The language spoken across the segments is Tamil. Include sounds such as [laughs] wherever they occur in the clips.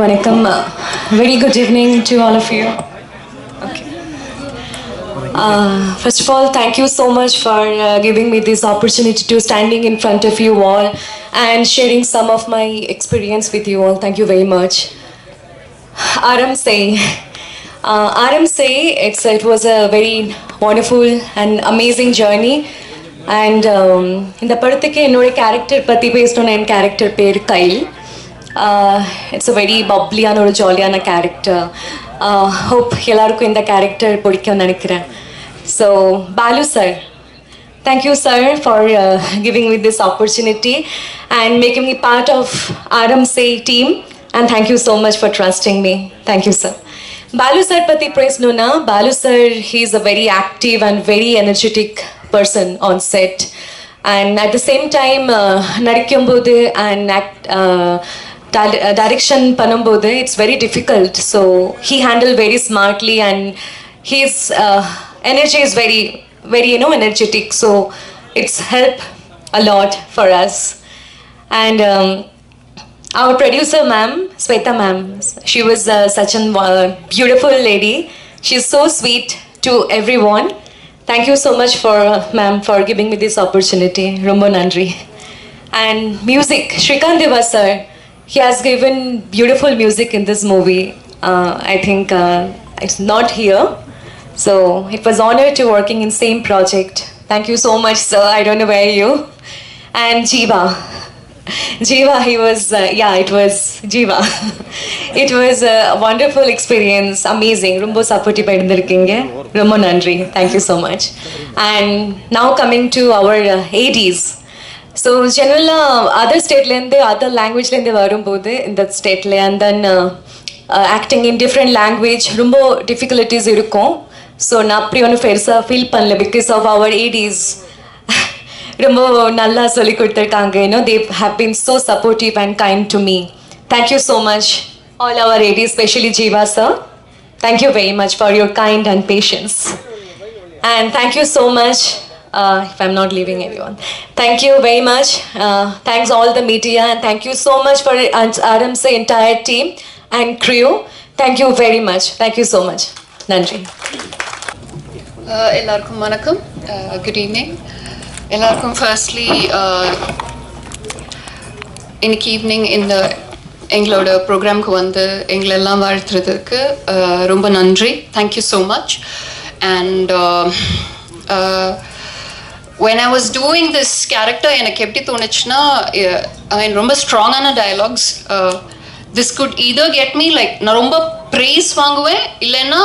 Vanakkam. Very good evening to all of you. Okay. Uh, first of all, thank you so much for uh, giving me this opportunity to standing in front of you all and sharing some of my experience with you all. Thank you very much. Aram say, uh, Aram say, it's it was a very wonderful and amazing journey. And இந்த படத்துக்கு என்னோட கேரக்டர் பற்றி பேசணும்னா என் கேரக்டர் பேர் கைல் இட்ஸ் அ வெரி பப்ளியான ஒரு ஜாலியான கேரக்டர் ஹோப் எல்லாருக்கும் இந்த கேரக்டர் பிடிக்கும்னு நினைக்கிறேன் so Balu sir Thank you, sir, for uh, giving me this opportunity and making me part of Aram Say team. And thank you so much for trusting me. Thank you, sir. Balu sir pati praise nuna. Balu sir, he's a very active and very energetic person on set. And at the same time, uh, நடிக்கும்போது and act, uh, di- uh, direction பண்ணும்போது it's very difficult. So he handled very smartly and his uh, energy is very very you know energetic so it's help a lot for us and um, our producer ma'am Sweta ma'am she was uh, such a uh, beautiful lady she's so sweet to everyone thank you so much for uh, ma'am for giving me this opportunity rombo nandri and music Shrikant Deva sir he has given beautiful music in this movie. Uh, I think uh, it's not here. So it was honor to working in same project. Thank you so much, sir. I don't know where you. And Jiva. [laughs] Jiva, he was, uh, yeah, it was Jiva. [laughs] it was a wonderful experience, amazing. Rumbo sapoti Thank you so much. And now coming to our uh, 80s. So ஜென்ரலாக அதர் ஸ்டேட்லேருந்து அதர் லாங்குவேஜ்லேருந்து வரும்போது இந்த ஸ்டேட்டில் and then acting in different language ரொம்ப டிஃபிகல்ட்டிஸ் இருக்கும் ஸோ நான் அப்படி ஒன்றும் பெருசாக ஃபீல் பண்ணல பிகாஸ் ஆஃப் அவர் ஏடிஸ் ரொம்ப நல்லா சொல்லி கொடுத்துருக்காங்க you know they have been so supportive and kind to me thank you so much all our ADs specially Jeeva sir thank you very much for your kind and patience and thank you so much. uh, if I'm not leaving anyone. Thank you very much. Uh, thanks all the media and thank you so much for Adam's entire team and crew. Thank you very much. Thank you so much. Nandri. எல்லாருக்கும் வணக்கம் good evening in the evening in the எங்களோட ப்ரோக்ராம்க்கு வந்து எங்களெல்லாம் வாழ்த்துறதுக்கு ரொம்ப நன்றி thank you so much and when I was doing this character எனக்கு எப்படி தோணுச்சுன்னா ஐ மீன் ரொம்ப ஸ்ட்ராங்கான டயலாக்ஸ் திஸ் குட் இதோ கெட் மீ லைக் நான் ரொம்ப ப்ரைஸ் வாங்குவேன் இல்லைன்னா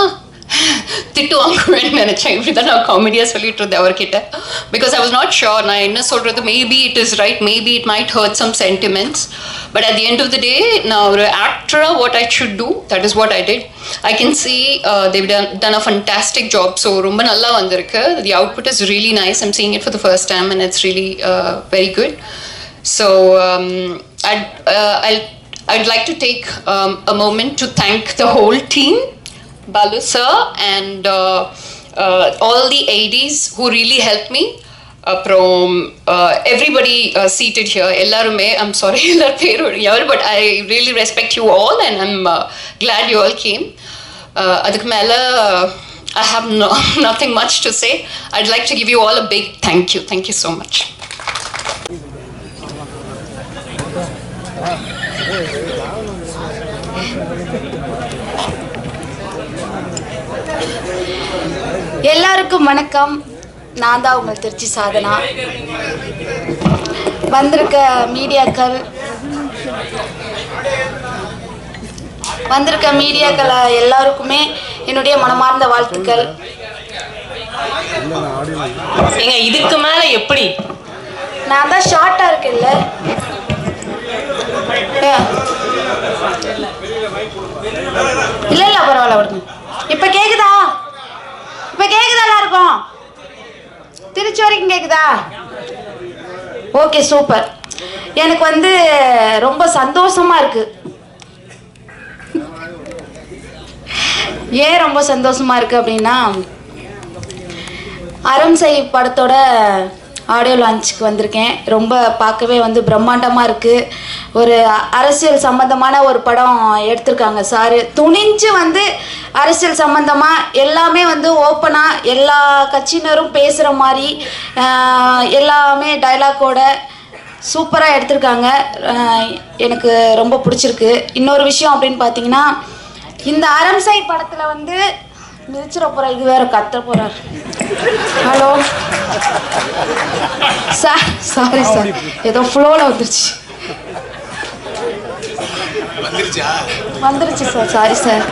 திட்டு வாங்குவேன்னு நினச்சேன். இப்படி தான் நான் காமெடியாக சொல்லிட்டு இருந்தேன் அவர்கிட்ட. Because I was not sure நான் என்ன சொல்கிறது maybe it is right maybe it might hurt some sentiments but at the end of the day நான் ஒரு ஆக்டராக what I should do that is what I did I can see they've done a fantastic job so ரொம்ப நல்லா வந்திருக்கு. The output is really nice I'm seeing it for the first time and it's really very good so I'd, uh, I'll, I'd like to take um, a moment to thank the whole team, Balu sir, and uh, uh, all the ADs who really helped me. அப்புறம் எவ்ரிபடி சீட்டட் ஹியர் எல்லாருமே ஐம் சாரி எல்லார் பேரும் யார் but I really respect you all and I'm glad you all came அதுக்கு மேலே I have no nothing much to say I'd like to give you all a big thank you thank you so much எல்லாருக்கும் வணக்கம். நான் தான் உங்கள் திருச்சி சாதனா. வந்திருக்க மீடியாக்கள் வந்திருக்க மீடியாக்கள் எல்லாருக்குமே என்னுடைய மனமார்ந்த வாழ்த்துக்கள். ஏங்க இதுக்கு மேல எப்படி? நான் தான் ஷார்ட்டாக இருக்கேன்ல. இல்ல இல்ல பரவாயில்ல விடுங்க இப்ப கேக்குதா? இப்போ கேட்குதா எல்லாருக்கும்? திருச்சி வரைக்கும் கேட்குதா ஓகே சூப்பர் எனக்கு வந்து ரொம்ப சந்தோஷமா இருக்கு. ஏன் ரொம்ப சந்தோஷமா இருக்கு அப்படின்னா அறம் செய் படத்தோட ஆடியோ லான்ச்சுக்கு வந்திருக்கேன். ரொம்ப பார்க்கவே வந்து பிரம்மாண்டமாக இருக்குது ஒரு அரசியல் சம்மந்தமான ஒரு படம் எடுத்திருக்காங்க சாரு. துணிஞ்சு வந்து அரசியல் சம்மந்தமாக எல்லாமே வந்து ஓப்பனாக எல்லா கட்சியினரும் பேசுகிற மாதிரி எல்லாமே டைலாக்கோட சூப்பராக எடுத்திருக்காங்க. எனக்கு ரொம்ப பிடிச்சிருக்கு. இன்னொரு விஷயம் அப்படின்னு பார்த்தீங்கன்னா இந்த அரம்சை படத்தில் வந்து மிதிச்சிட போகிற இது வேற கத்த போகிறார் ஹலோ சார் சாரி சார் ஏதோ ஃப்ளோவில் வந்துருச்சு. வந்துருச்சு? சார் சாரி சார்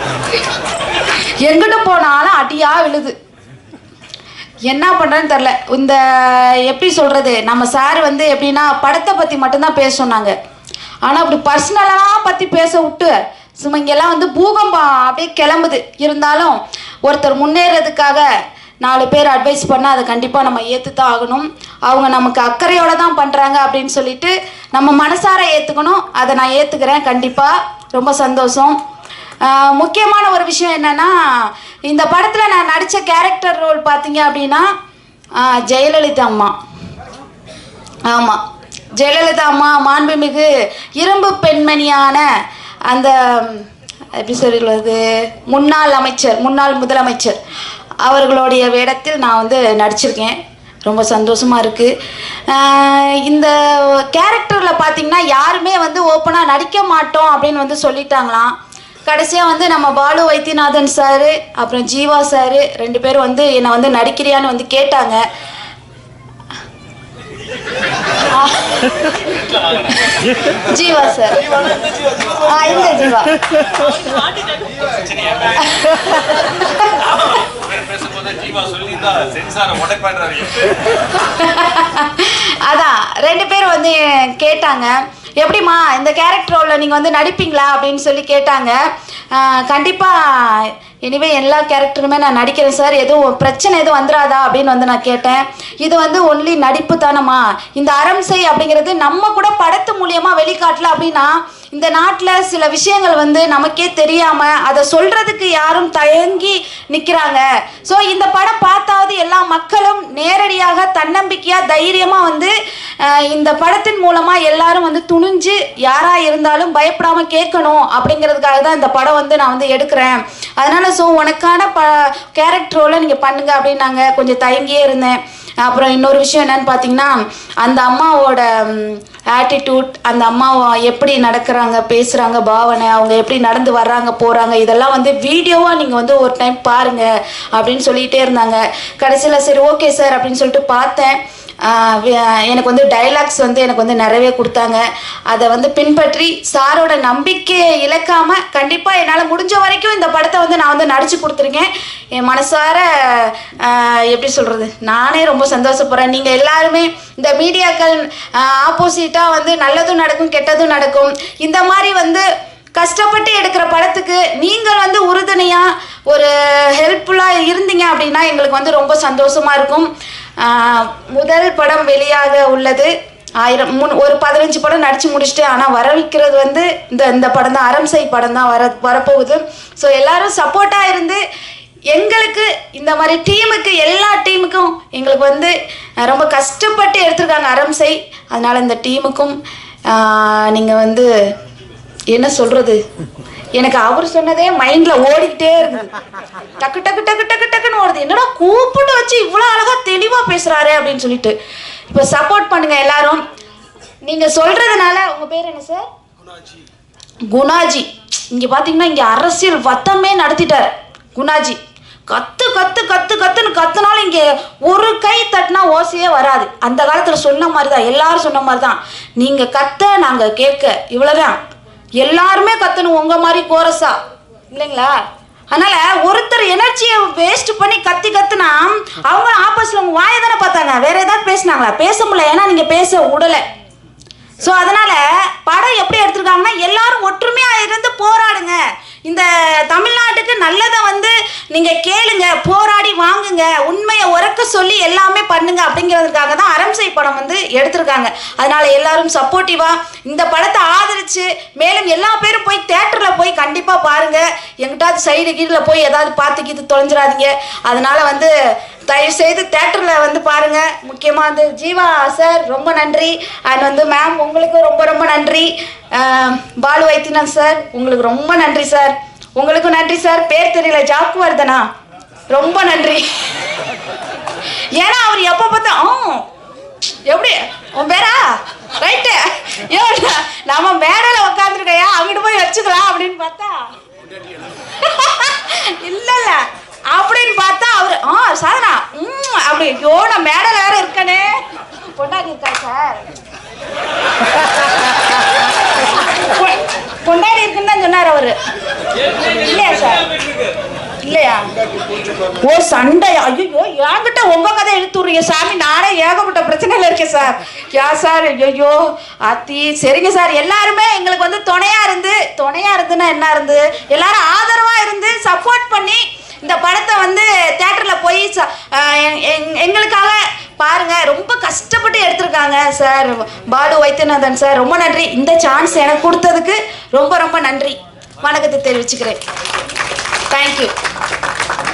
எங்கிட்ட போனாலும் அடியா விழுது. என்ன பண்ணுறேன்னு தெரில இந்த எப்படி சொல்கிறது நம்ம சார் வந்து எப்படின்னா படத்தை பற்றி மட்டும்தான் பேச சொன்னாங்க. ஆனால் அப்படி பர்சனலாக பற்றி பேச விட்டு சும்மா இங்கெல்லாம் வந்து பூகம்பம் அப்படியே கிளம்புது. இருந்தாலும் ஒருத்தர் முன்னேறதுக்காக நாலு பேர் அட்வைஸ் பண்ணால் அதை கண்டிப்பாக நம்ம ஏற்று தான் ஆகணும். அவங்க நமக்கு அக்கறையோடு தான் பண்ணுறாங்க அப்படின்னு சொல்லிட்டு நம்ம மனசார ஏற்றுக்கணும் அதை நான் ஏற்றுக்கிறேன் கண்டிப்பாக ரொம்ப சந்தோஷம். முக்கியமான ஒரு விஷயம் என்னென்னா இந்த படத்தில் நான் நடித்த கேரக்டர் ரோல் பார்த்தீங்க அப்படின்னா ஜெயலலிதா அம்மா. ஆமாம் ஜெயலலிதா அம்மா மாண்புமிகு இரும்பு பெண்மணியான அந்த எப்படி சொல்கிறது முன்னாள் அமைச்சர் முன்னாள் முதலமைச்சர் அவர்களுடைய வேடத்தில் நான் வந்து நடிச்சிருக்கேன். ரொம்ப சந்தோஷமாக இருக்குது இந்த கேரக்டரில் பார்த்தீங்கன்னா யாருமே வந்து ஓப்பனாக நடிக்க மாட்டோம் அப்படின்னு வந்து சொல்லிட்டாங்களாம். கடைசியாக வந்து நம்ம பாலு வைத்தியநாதன் சார் அப்புறம் ஜீவா சார் ரெண்டு பேரும் வந்து என்னை வந்து நடிக்கிறியான்னு வந்து கேட்டாங்க. ஜீவா சார். ஆ இந்த ஜீவா. அதான் ரெண்டு பேரும் வந்து கேட்டாங்க எப்படிம்மா இந்த கேரக்டர் ரோலில் நீங்கள் வந்து நடிப்பீங்களா அப்படின்னு சொல்லி கேட்டாங்க. கண்டிப்பாக இனிமே எல்லா கேரக்டருமே நான் நடிக்கிறேன் சார் எதுவும் பிரச்சனை எதுவும் வந்துடாதா அப்படின்னு வந்து நான் கேட்டேன். இது வந்து ஒன்லி நடிப்பு தானம்மா இந்த அரம்சை அப்படிங்கிறது நம்ம கூட படத்து மூலியமாக வெளிக்காட்டல அப்படின்னா இந்த நாட்டில் சில விஷயங்கள் வந்து நமக்கே தெரியாமல் அதை சொல்கிறதுக்கு யாரும் தயங்கி நிற்கிறாங்க ஸோ இந்த படம் பார்த்தாவது எல்லா மக்களும் நேரடியாக தன்னம்பிக்கையாக தைரியமாக வந்து இந்த படத்தின் மூலமாக எல்லாரும் வந்து துணிஞ்சு யாராக இருந்தாலும் பயப்படாமல் கேட்கணும் அப்படிங்கிறதுக்காக தான் இந்த படம் வந்து நான் வந்து எடுக்கிறேன். அதனால் ஸோ உனக்கான ப கேரக்டர் ரோலை நீங்கள் பண்ணுங்க அப்படின்னாங்க கொஞ்சம் தயங்கியே இருந்தேன். அப்புறம் இன்னொரு விஷயம் என்னன்னு பார்த்தீங்கன்னா அந்த அம்மாவோட ஆட்டிடியூட் அந்த அம்மா எப்படி நடக்கிறாங்க பேசுகிறாங்க பாவனை அவங்க எப்படி நடந்து வர்றாங்க போகிறாங்க இதெல்லாம் வந்து வீடியோவாக நீங்கள் வந்து ஒரு டைம் பாருங்க அப்படின்னு சொல்லிகிட்டே இருந்தாங்க. கடைசியில் சரி ஓகே சார் அப்படின்னு சொல்லிட்டு பார்த்தேன். எனக்கு வந்து டைலாக்ஸ் வந்து எனக்கு வந்து நிறையவே கொடுத்தாங்க. அதை வந்து பின்பற்றி சாரோட நம்பிக்கையை இழக்காம கண்டிப்பாக என்னால் முடிஞ்ச வரைக்கும் இந்த படத்தை வந்து நான் வந்து நடிச்சு கொடுத்துருக்கேன். என் மனசார எப்படி சொல்கிறது நானே ரொம்ப சந்தோஷப்படுறேன். நீங்கள் எல்லாருமே இந்த மீடியாக்கள் ஆப்போசிட்டாக வந்து நல்லதும் நடக்கும் கெட்டதும் நடக்கும். இந்த மாதிரி வந்து கஷ்டப்பட்டு எடுக்கிற படத்துக்கு நீங்கள் வந்து உறுதுணையாக ஒரு ஹெல்ப்ஃபுல்லாக இருந்தீங்க அப்படின்னா எங்களுக்கு வந்து ரொம்ப சந்தோஷமாக இருக்கும். முதல் படம் வெளியாக உள்ளது. ஆயிரம் முன் ஒரு பதினஞ்சு படம் நடித்து முடிச்சுட்டு ஆனால் வரவிக்கிறது வந்து இந்த இந்த படம் தான் அரம்சை படம் தான் வர வரப்போகுது. ஸோ எல்லாரும் சப்போர்ட்டாக இருந்து எங்களுக்கு இந்த மாதிரி டீமுக்கு எல்லா டீமுக்கும் எங்களுக்கு வந்து ரொம்ப கஷ்டப்பட்டு எடுத்திருக்காங்க அரம்சை அதனால் இந்த டீமுக்கும் நீங்கள் வந்து என்ன சொல்கிறது எனக்கு அவர் சொன்னதே மைண்டில் ஓடிக்கிட்டே இருக்குது. டக்கு டக்கு டக்கு டக்கு டக்குன்னு ஓடுது என்னடா கூப்பிட்டு வச்சு இவ்வளோ அழகாக தெளிவாக பேசுகிறாரு அப்படின்னு சொல்லிட்டு. இப்போ சப்போர்ட் பண்ணுங்கள் எல்லாரும். நீங்கள் சொல்கிறதுனால உங்கள் பேர் என்ன சார் குணாஜி. இங்க பாத்தீங்கன்னா இங்க அரசியல் வத்தமே நடத்திட்டார். குணாஜி. கத்து கத்து கத்து கத்துன்னு கத்துனாலும் இங்க ஒரு கை தட்டினா ஓசையே வராது. அந்த காலத்துல சொன்ன மாதிரி தான் எல்லாரும் சொன்ன மாதிரி தான் நீங்க கத்த நாங்க கேட்க. இவ்வளவுதான். எல்லாருமே கத்தணும். உங்க மாதிரி கோரஸா. இல்லைங்களா? அதனால ஒருத்தர் எனர்ஜியை வேஸ்ட் பண்ணி கத்தி கத்துனா அவங்க ஆப்போசிட்ல உங்க வாயை தானே பார்த்தாங்க. வேற ஏதாவது பேசினாங்களா? பேச முடியல ஏன்னா நீங்க பேச விடலை ஸோ அதனால படம் எப்படி எடுத்திருக்காங்கன்னா எல்லாரும் ஒற்றுமையா இருந்து போராடுங்க. இந்த தமிழ்நாட்டுக்கு நல்லதை வந்து நீங்க கேளுங்க போராடி வாங்குங்க உண்மையை உறக்க சொல்லி எல்லாமே பண்ணுங்க அப்படிங்கிறதுக்காக தான் அரம்சை படம் வந்து எடுத்திருக்காங்க. அதனால எல்லாரும் சப்போர்ட்டிவா இந்த படத்தை ஆதரிச்சு மேலும் எல்லா பேரும் போய் தேட்டரில் போய் கண்டிப்பா பாருங்க. எங்கிட்டாவது சைடு கீழே போய் ஏதாவது பார்த்து கீது தொலைஞ்சிடாதீங்க. அதனால வந்து தயவு செய்து தேட்டரில் வந்து பாருங்க. முக்கியமாக வந்து ஜீவா சார் ரொம்ப நன்றி. அண்ட் வந்து மேம் உங்களுக்கு ரொம்ப ரொம்ப நன்றி. பாலு வைத்தியநாத் சார் உங்களுக்கு ரொம்ப நன்றி சார். உங்களுக்கும் நன்றி சார். பேர் தெரியல. ஜாக்கு வருதனா ரொம்ப நன்றி. ஏன்னா அவர் எப்போ பார்த்தா ஆ எப்படி? உன் பேரா? ரைட்டு. ஐயோ நம்ம மேடையில் உட்காந்துருக்கையா அங்கிட்டு போய் வச்சுக்கலாம் அப்படின்னு பார்த்தா. இல்லை இல்லை. அப்படின்னு பார்த்தா அவரு ஆ சாதனா ம் அப்படி ஐயோ நான் மேடையில் வேற இருக்கனே. பொண்டாடி இருக்கா சார்? பொ- பொண்டாடி இருக்குன்னு தான் சொன்னார் அவரு. இல்லையா சார்? இல்லையா? ஓ சண்டையா? ஐயோ என்கிட்ட உங்க கதை இழுத்து விடுறீங்க சாமி. நானே ஏகப்பட்ட பிரச்சனையில இருக்கேன் சார். யா சார்? ஐயோ அத்தி சரிங்க சார். எல்லாருமே எங்களுக்கு வந்து துணையா இருந்து துணையா இருந்துன்னா என்ன இருந்து? எல்லாரும் ஆதரவா இருந்து சப்போர்ட் பண்ணி இந்த படத்தை வந்து தேட்டரில் போய் எங்- எங்களுக்காக பாருங்க. ரொம்ப கஷ்டப்பட்டு எடுத்திருக்காங்க சார். பாலு வைத்தியநாதன் சார் ரொம்ப நன்றி. இந்த சான்ஸ் எனக்கு கொடுத்ததுக்கு ரொம்ப ரொம்ப நன்றி. வணக்கத்தை தெரிவிச்சுக்கிறேன். தேங்க்யூ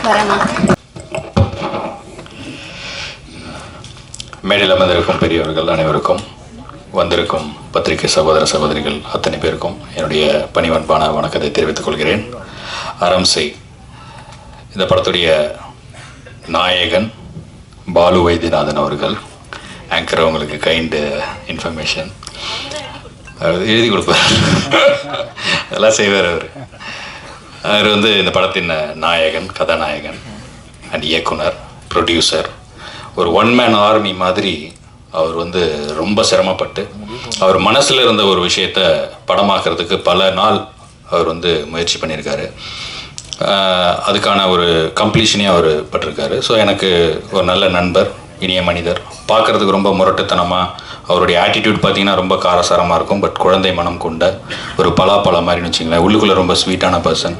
வரேண்ணா மேடையில் அமர்ந்திருக்கும் பெரியவர்கள் அனைவருக்கும் வந்திருக்கும் பத்திரிகை சகோதர சகோதரிகள் அத்தனை பேருக்கும் என்னுடைய பணிவன்பான வணக்கத்தை தெரிவித்துக் கொள்கிறேன். அறம் செய். இந்த படத்துடைய நாயகன் பாலு வைத்தியநாதன் அவர்கள் ஆங்கர் அவங்களுக்கு கைண்டு இன்ஃபர்மேஷன் எழுதி கொடுப்பார். அதெல்லாம் செய்வார் அவர். அவர் வந்து இந்த படத்தின் நாயகன் கதாநாயகன் அண்ட் இயக்குனர் ப்ரொடியூசர் ஒரு ஒன் மேன் ஆர்மி மாதிரி அவர் வந்து ரொம்ப சிரமப்பட்டு அவர் மனசில் இருந்த ஒரு விஷயத்த படமாக்குறதுக்கு பல நாள் அவர் வந்து முயற்சி பண்ணியிருக்காரு. அதுக்கான ஒரு கம்ப்ளீஷனையும் அவர் பட்டிருக்காரு. ஸோ எனக்கு ஒரு நல்ல நண்பர் இனிய மனிதர். பார்க்குறதுக்கு ரொம்ப முரட்டுத்தனமாக அவருடைய ஆட்டிடியூட் பார்த்தீங்கன்னா ரொம்ப காரசாரமாக இருக்கும். பட் குழந்தை மனம் கொண்ட ஒரு பலாப்பழம் மாதிரின்னு வச்சுங்களேன் உள்ளுக்குள்ளே ரொம்ப ஸ்வீட்டான பர்சன்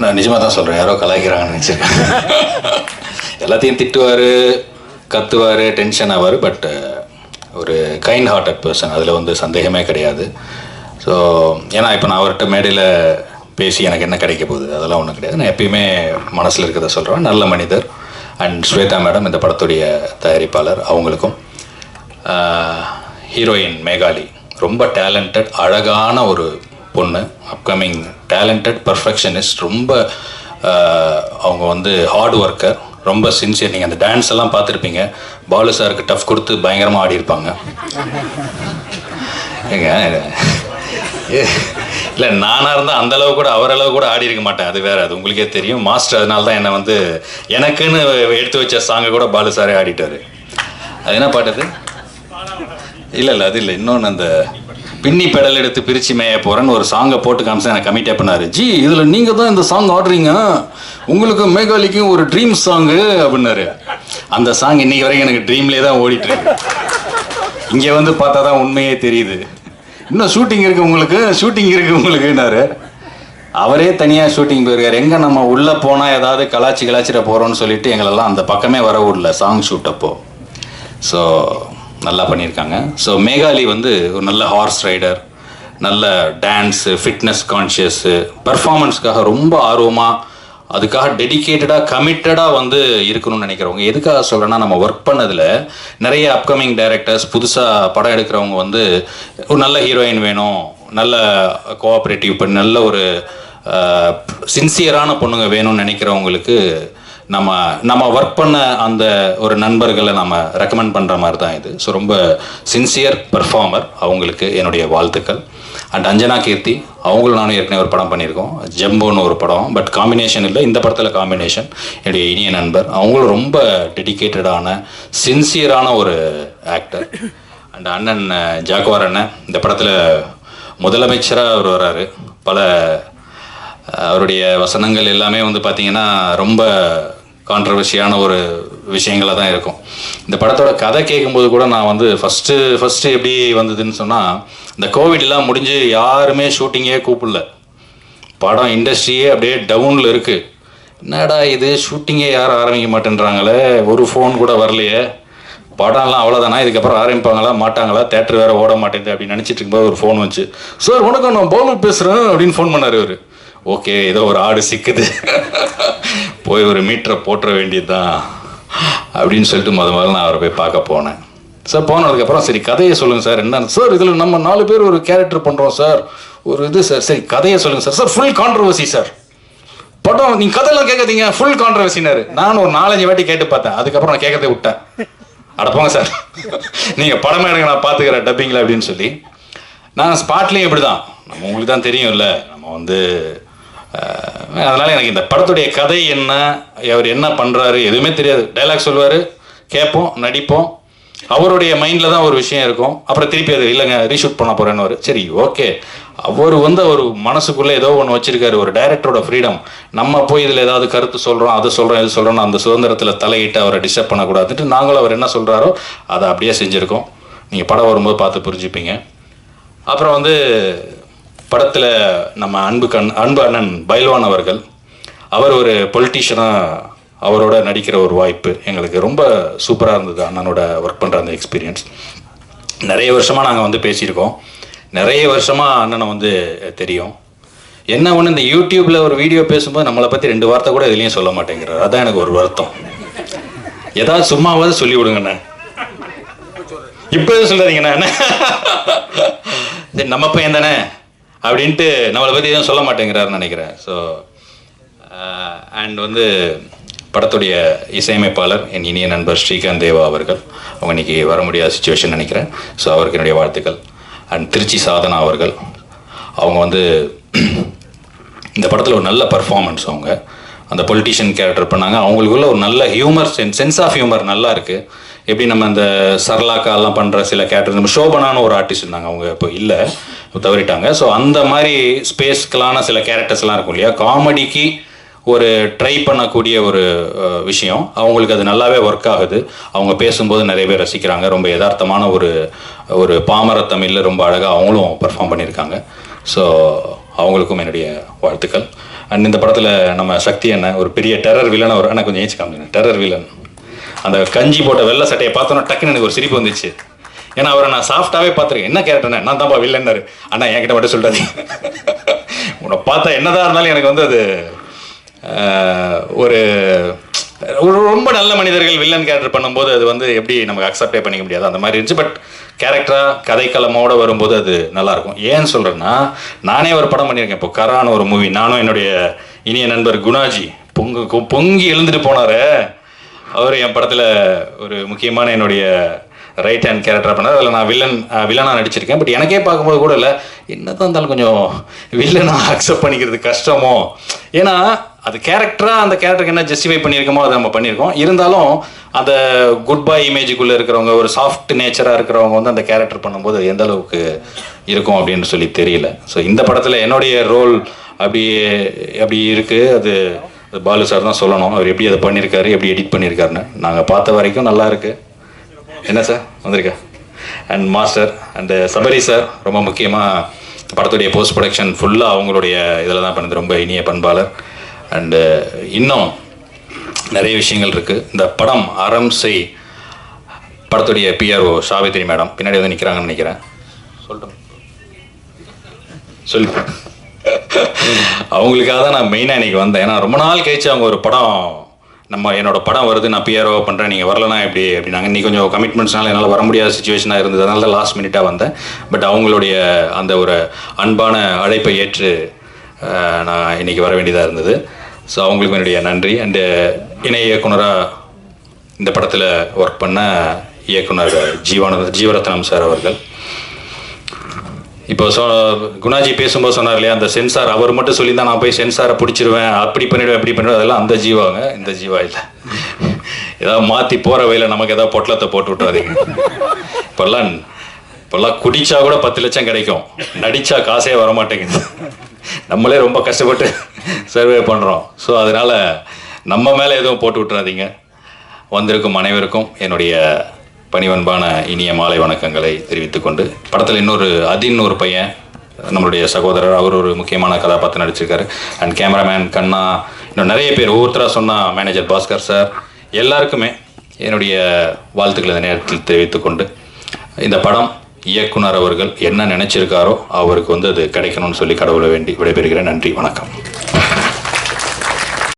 நான் நிஜமாக தான் சொல்கிறேன் யாரோ கலாய்க்கிறாங்கன்னு நினச்சிருக்கேன். [laughs] எல்லாத்தையும் திட்டுவார் கத்துவார் டென்ஷன் ஆவார். பட் ஒரு கைண்ட் ஹார்ட்டட் பர்சன் அதில் வந்து சந்தேகமே கிடையாது. ஸோ ஏன்னா இப்போ நான் அவர்கிட்ட மேடையில் பேசி எனக்கு என்ன கிடைக்க போகுது? அதெல்லாம் ஒன்றும் கிடையாது. நான் எப்பயுமே மனசில் இருக்கிறத சொல்கிறேன் நல்ல மனிதர். அண்ட் ஸ்வேதா மேடம் இந்த படத்துடைய தயாரிப்பாளர் அவங்களுக்கும். ஹீரோயின் மேகாலி. ரொம்ப டேலண்டட் அழகான ஒரு பொண்ணு. அப்கமிங் டேலண்டட் பர்ஃபெக்ஷனிஸ்ட் ரொம்ப அவங்க வந்து ஹார்ட் ஒர்க்கர் ரொம்ப சின்சியர் நீங்கள் அந்த டான்ஸ் எல்லாம் பார்த்துருப்பீங்க. பாலு சாருக்கு டஃப் கொடுத்து பயங்கரமாக ஆடியிருப்பாங்க. ஏங்க [laughs] இல்லை நானாக இருந்தால் அந்த அளவு கூட அவரளவு கூட ஆடி இருக்க மாட்டேன். அது வேற அது உங்களுக்கே தெரியும். மாஸ்டர் அதனால தான் என்னை வந்து எனக்குன்னு எடுத்து வச்ச சாங்கை கூட பாலு சாரே ஆடிட்டாரு. அது என்ன பாட்டது இல்லை இல்லை அது இல்லை. இன்னொன்று அந்த பின்னி பெடல் எடுத்து பிரிச்சு மேய போகிறேன்னு ஒரு சாங்கை போட்டு காமிச்சு எனக்கு கமிட்டே பண்ணார். ஜி இதில் நீங்கள் தான் இந்த சாங் ஆடுறீங்க. உங்களுக்கு மேகாலிக்கும் ஒரு ட்ரீம் சாங்கு அப்படின்னாரு. அந்த சாங் இன்னைக்கு வரைக்கும் எனக்கு ட்ரீம்லேயே தான் ஓடிட்டுருக்கு இங்கே வந்து பார்த்தா தான் உண்மையே தெரியுது. இன்னும் ஷூட்டிங் இருக்கு உங்களுக்கு ஷூட்டிங் இருக்கு உங்களுக்குன்னாரு. அவரே தனியாக ஷூட்டிங் போயிருக்காரு. எங்கே நம்ம உள்ளே போனால் ஏதாவது கலாச்சி கலாச்சிட போகிறோம்னு சொல்லிட்டு எங்களெல்லாம் அந்த பக்கமே வர விடல சாங் ஷூட் அப்போ. ஸோ நல்லா பண்ணியிருக்காங்க. ஸோ மேகாலி வந்து ஒரு நல்ல ஹார்ஸ் ரைடர் நல்ல டான்ஸு ஃபிட்னஸ் கான்ஷியஸு பர்ஃபாமன்ஸ்க்காக ரொம்ப ஆர்வமாக அதுக்காக டெடிகேட்டடாக கமிட்டடாக வந்து இருக்கணும்னு நினைக்கிறவங்க எதுக்காக சொல்கிறேன்னா நம்ம ஒர்க் பண்ணதில் நிறைய அப்கமிங் டைரக்டர்ஸ் புதுசாக படம் எடுக்கிறவங்க வந்து ஒரு நல்ல ஹீரோயின் வேணும் நல்ல கோஆப்ரேட்டிவ் பண்ணி நல்ல ஒரு சின்சியரான பொண்ணுங்க வேணும்னு நினைக்கிறவங்களுக்கு நம்ம நம்ம ஒர்க் பண்ண அந்த ஒரு நண்பர்களை நம்ம ரெக்கமெண்ட் பண்ணுற மாதிரி தான் இது. ஸோ ரொம்ப சின்சியர் பர்ஃபார்மர் அவங்களுக்கு என்னுடைய வாழ்த்துக்கள். அண்ட் அஞ்சனா கீர்த்தி அவங்களும் நானும் ஏற்கனவே ஒரு படம் பண்ணியிருக்கோம். ஜெம்போன்னு ஒரு படம். பட் காம்பினேஷன் இல்லை. இந்த படத்தில் காம்பினேஷன் என்னுடைய இனிய நண்பர். அவங்களும் ரொம்ப டெடிகேட்டடான சின்சியரான ஒரு ஆக்டர் அண்ட் அண்ணன் ஜாக்குவார் அண்ணன் இந்த படத்தில் முதலமைச்சராக அவர் வராரு. பல அவருடைய வசனங்கள் எல்லாமே வந்து பார்த்திங்கன்னா ரொம்ப கான்ட்ரவர்சியான ஒரு விஷயங்களாக தான் இருக்கும். இந்த படத்தோட கதை கேட்கும்போது கூட நான் வந்து ஃபஸ்ட்டு ஃபஸ்ட்டு எப்படி வந்ததுன்னு சொன்னால் இந்த கோவிட்லாம் முடிஞ்சு யாருமே ஷூட்டிங்கே கூப்பிடல. படம் இண்டஸ்ட்ரியே அப்படியே டவுனில் இருக்குது என்னடா இது ஷூட்டிங்கே யாரும் ஆரம்பிக்க மாட்டேன்றாங்களே? ஒரு ஃபோன் கூட வரலையே. படம்லாம் அவ்வளோதானா இதுக்கப்புறம் ஆரம்பிப்பாங்களா? மாட்டாங்களா? தேட்டர் வேறு ஓட மாட்டேங்குது அப்படின்னு நினச்சிட்டு இருக்கும்போது ஒரு ஃபோன் வந்துச்சு. சார் வணக்கம் நான் பாலு பேசுகிறேன் அப்படின்னு ஃபோன் பண்ணார் இவர் ஓகே ஏதோ ஒரு ஆடு சிக்குது. [laughs] போய் ஒரு மீட்டரை போட்டுற வேண்டியதுதான். அப்படின்னு சொல்லிட்டு முத முதல்ல நான் அவரை போய் பார்க்க போனேன். சார் போனதுக்கப்புறம் சரி கதையை சொல்லுங்கள் சார் என்ன சார் இதில் நம்ம நாலு பேர் ஒரு கேரக்டர் பண்ணுறோம் சார். ஒரு இது சார் சரி கதையை சொல்லுங்கள் sir. Sir full controversy sir. படம் நீங்கள் கதையெல்லாம் கேட்காதீங்க ஃபுல் கான்ட்ரவர்சினாரு நான் ஒரு நாலஞ்சு வாட்டி கேட்டு பார்த்தேன். அதுக்கப்புறம் நான் கேட்கறதை விட்டேன். அடப்போங்க சார். நீங்கள் படமே எடுங்க நான் பார்த்துக்கிறேன் டப்பிங்கில் அப்படின்னு சொல்லி. நான் ஸ்பாட்லேயும் இப்படி தான் நம்ம உங்களுக்கு தான் தெரியும்ல. நம்ம வந்து அதனால் எனக்கு இந்த படத்துடைய கதை என்ன அவர் என்ன பண்ணுறாரு எதுவுமே தெரியாது. டைலாக் சொல்லுவார் கேட்போம் நடிப்போம். அவருடைய மைண்டில் தான் ஒரு விஷயம் இருக்கும். அப்புறம் திருப்பி அது இல்லைங்க ரீஷூட் பண்ண போறேன்னு சரி ஓகே. அவர் வந்து அவர் மனசுக்குள்ளே ஏதோ ஒன்று வச்சுருக்காரு ஒரு டைரக்டரோட ஃப்ரீடம் நம்ம போய் இதில் ஏதாவது கருத்து சொல்கிறோம் அது சொல்கிறோம் இது சொல்கிறோம் அந்த சுதந்திரத்தில் தலையிட்டு அவரை டிஸ்டர்ப் பண்ணக்கூடாதுன்ட்டு நாங்களும் அவர் என்ன சொல்கிறாரோ அதை அப்படியே செஞ்சுருக்கோம். நீங்கள் படம் வரும்போது பார்த்து புரிஞ்சுப்பீங்க. அப்புறம் வந்து படத்தில் நம்ம அன்பு கண் அன்பு அண்ணன் பைல்வான் அவர்கள் அவர் ஒரு பொலிட்டீஷியனாக அவரோட நடிக்கிற ஒரு வாய்ப்பு எங்களுக்கு ரொம்ப சூப்பராக இருந்தது அண்ணனோட ஒர்க் பண்ணுற அந்த எக்ஸ்பீரியன்ஸ் நிறைய வருஷமாக நாங்கள் வந்து பேசியிருக்கோம். நிறைய வருஷமாக அண்ணனை வந்து தெரியும். என்ன ஒன்று இந்த யூடியூப்பில் ஒரு வீடியோ பேசும்போது நம்மளை பற்றி ரெண்டு வார்த்தை கூட எதுலேயும் சொல்ல மாட்டேங்கிறார். அதான் எனக்கு ஒரு வருத்தம். ஏதாவது சும்மாவாவது சொல்லி விடுங்கண்ணே இப்போ எதுவும் சொல்லாதீங்கண்ணா என்ன சரி நம்ம பையன் தானே? அப்படின்ட்டு நம்மளை பற்றி எதுவும் சொல்ல மாட்டேங்கிறாருன்னு நினைக்கிறேன். ஸோ அண்ட் uh, வந்து படத்துடைய இசையமைப்பாளர் என் இனிய நண்பர் ஸ்ரீகாந்த் தேவா அவர்கள். அவங்க இன்னைக்கு வர முடியாத சுச்சுவேஷன் நினைக்கிறேன். ஸோ அவருக்கு என்னுடைய வாழ்த்துக்கள். அண்ட் திருச்சி சாதனா அவர்கள். அவங்க வந்து இந்த படத்தில் ஒரு நல்ல பர்ஃபார்மன்ஸ் அவங்க. அந்த பொலிட்டிஷியன் கேரக்டர் பண்ணாங்க. அவங்களுக்குள்ள ஒரு நல்ல humour sense sense of humour நல்லா இருக்குது எப்படி நம்ம அந்த சர்லாக்காலாம் பண்ணுற சில கேரக்டர் நம்ம ஷோபனான ஒரு ஆர்டிஸ்ட் இருந்தாங்க. அவங்க இப்போ இல்லை. தவறிட்டாங்க. ஸோ அந்த மாதிரி ஸ்பேஸ்க்கலான சில கேரக்டர்ஸ்லாம் இருக்கும் இல்லையா? காமெடிக்கு ஒரு ட்ரை பண்ணக்கூடிய ஒரு விஷயம். அவங்களுக்கு அது நல்லாவே ஒர்க் ஆகுது. அவங்க பேசும்போது நிறைய பேர் ரசிக்கிறாங்க. ரொம்ப யதார்த்தமான ஒரு ஒரு பாமர தமிழில் ரொம்ப அழகாக அவங்களும் பெர்ஃபார்ம் பண்ணியிருக்காங்க. ஸோ அவங்களுக்கும் என்னுடைய வாழ்த்துக்கள். அண்ட் இந்த படத்தில் நம்ம சக்தி என்ன ஒரு பெரிய டெரர் வில்லன் ஒரு ஆனால் கொஞ்சம் ஏச்சு காமிங்க. டெரர் வில்லன் அந்த கஞ்சி போட்ட வெள்ளை சட்டையை பார்த்தோன்னா டக்குன்னு எனக்கு ஒரு சிரிப்பு வந்துச்சு. ஏன்னா அவரை நான் சாஃப்டாகவே பார்த்துருக்கேன். என்ன கேரக்டர்னா நான் தான்ப்பா வில்லன்னாரு அண்ணா என்கிட்ட மட்டும் சொல்லிட்டாரு [laughs] உன்னை பார்த்தா என்னதான் இருந்தாலும் எனக்கு வந்து அது ஒரு ரொம்ப நல்ல மனிதர்கள் வில்லன் கேரக்டர் பண்ணும்போது அது வந்து எப்படி நமக்கு அக்செப்டே பண்ணிக்க முடியாது. அந்த மாதிரி இருந்துச்சு. பட் கேரக்டராக கதைக்களமோட வரும்போது அது நல்லாயிருக்கும். ஏன்னு சொல்கிறேன்னா நானே ஒரு படம் பண்ணியிருக்கேன். இப்போ கரான ஒரு மூவி நானும் என்னுடைய இனிய நண்பர் குணாஜி பொங்கு பொங்கி எழுந்துட்டு போனாரு. அவர் என் படத்தில் ஒரு முக்கியமான என்னுடைய ரைட் ஹேண்ட் கேரக்டர் பண்ணார். அதில் நான் வில்லன் வில்லனாக நடிச்சிருக்கேன். பட் எனக்கே பார்க்கும்போது கூட இல்லை என்னதான் இருந்தாலும் கொஞ்சம் வில்லனாக அக்செப்ட் பண்ணிக்கிறது கஷ்டமோ? ஏன்னா அது கேரக்டராக அந்த கேரக்டருக்கு என்ன ஜஸ்டிஃபை பண்ணியிருக்கோமோ அதை நம்ம பண்ணியிருக்கோம். இருந்தாலும் அந்த குட் பை இமேஜுக்குள்ளே இருக்கிறவங்க ஒரு சாஃப்ட் நேச்சராக இருக்கிறவங்க வந்து அந்த கேரக்டர் பண்ணும்போது எந்த அளவுக்கு இருக்கும் அப்படின்னு சொல்லி தெரியல. ஸோ இந்த படத்தில் என்னுடைய ரோல் அப்படி அப்படி இருக்குது அது பாலு சார் தான் சொல்லணும். அவர் எப்படி அதை பண்ணியிருக்காரு எப்படி எடிட் பண்ணியிருக்காருன்னு நாங்கள் பார்த்த வரைக்கும் நல்லா இருக்கு. என்ன சார்? வந்திருக்கா. And master and Sabari sir ரொம்ப முக்கியமாக படத்துடைய போஸ்ட் ப்ரொடக்ஷன் ஃபுல்லாக அவங்களுடைய இதில் தான் பண்ணது. ரொம்ப இனிய பண்பாளர். அண்டு இன்னும் நிறைய விஷயங்கள் இருக்குது இந்த படம் அறம் செய் படத்துடைய பிஆர்ஓ சாவித்ரி மேடம். பின்னாடி வந்து நிற்கிறாங்கன்னு நினைக்கிறேன். சொல்லட்டும் சொல்லு அவங்களுக்காக தான் நான் மெயினாக இன்றைக்கி வந்தேன். ஏன்னா ரொம்ப நாள் கழிச்சு அவங்க ஒரு படம் நம்ம என்னோட படம் வருது நான் பிஆர்ஓ பண்ணுறேன் நீங்கள் வரலனா எப்படி? அப்படின்னாங்க. இன்னைக்கு கொஞ்சம் கமிட்மெண்ட்ஸ்னால என்னால் வர முடியாத சுச்சுவேஷனாக இருந்தது. அதனால தான் லாஸ்ட் மினிட்டாக வந்தேன். பட் அவங்களுடைய அந்த ஒரு அன்பான அழைப்பை ஏற்று நான் இன்றைக்கி வர வேண்டியதாக இருந்தது. ஸோ அவங்களுக்கு என்னுடைய நன்றி. அண்டு இணை இயக்குனராக இந்த படத்தில் ஒர்க் பண்ண இயக்குனர் ஜீவானந்த ஜீவரத்னம் சார் அவர்கள். இப்போ சொ குணாஜி பேசும்போது சொன்னார் இல்லையா அந்த சென்சார் அவர் மட்டும் சொல்லி தான் நான் போய் சென்சாரை பிடிச்சிருவேன் அப்படி பண்ணிடுவேன் இப்படி பண்ணிடுவேன் அதெல்லாம் அந்த ஜீவாங்க இந்த ஜீவா இல்லை. ஏதாவது மாற்றி போகிற வழியில் நமக்கு ஏதாவது பொட்டலத்தை போட்டு விட்றாதீங்க இப்போல்லாம் இப்போல்லாம் குடிச்சா கூட பத்து லட்சம் கிடைக்கும். நடிச்சா காசே வர மாட்டேங்குது நம்மளே ரொம்ப கஷ்டப்பட்டு சர்வே பண்ணுறோம் ஸோ அதனால நம்ம மேலே எதுவும் போட்டு விட்றாதீங்க வந்திருக்கும் அனைவருக்கும் என்னுடைய பணிவன்பான இனிய மாலை வணக்கங்களை தெரிவித்துக் கொண்டு படத்தில் இன்னொரு அதின் ஒரு பையன் நம்மளுடைய சகோதரர் அவர் ஒரு முக்கியமான கதாபாத்திரம் நடிச்சிருக்காரு. அண்ட் கேமராமேன் கண்ணா இன்னும் நிறைய பேர் ஒவ்வொருத்தராக சொன்னால் மேனேஜர் பாஸ்கர் சார் எல்லாருக்குமே என்னுடைய வாழ்த்துக்களை இந்த நேரத்தில் தெரிவித்துக்கொண்டு இந்த படம் இயக்குனர் அவர்கள் என்ன நினைச்சிருக்காரோ அவருக்கு வந்து அது கிடைக்கணும்னு சொல்லி கடவுளை வேண்டி விடைபெறுகிறேன். நன்றி வணக்கம்.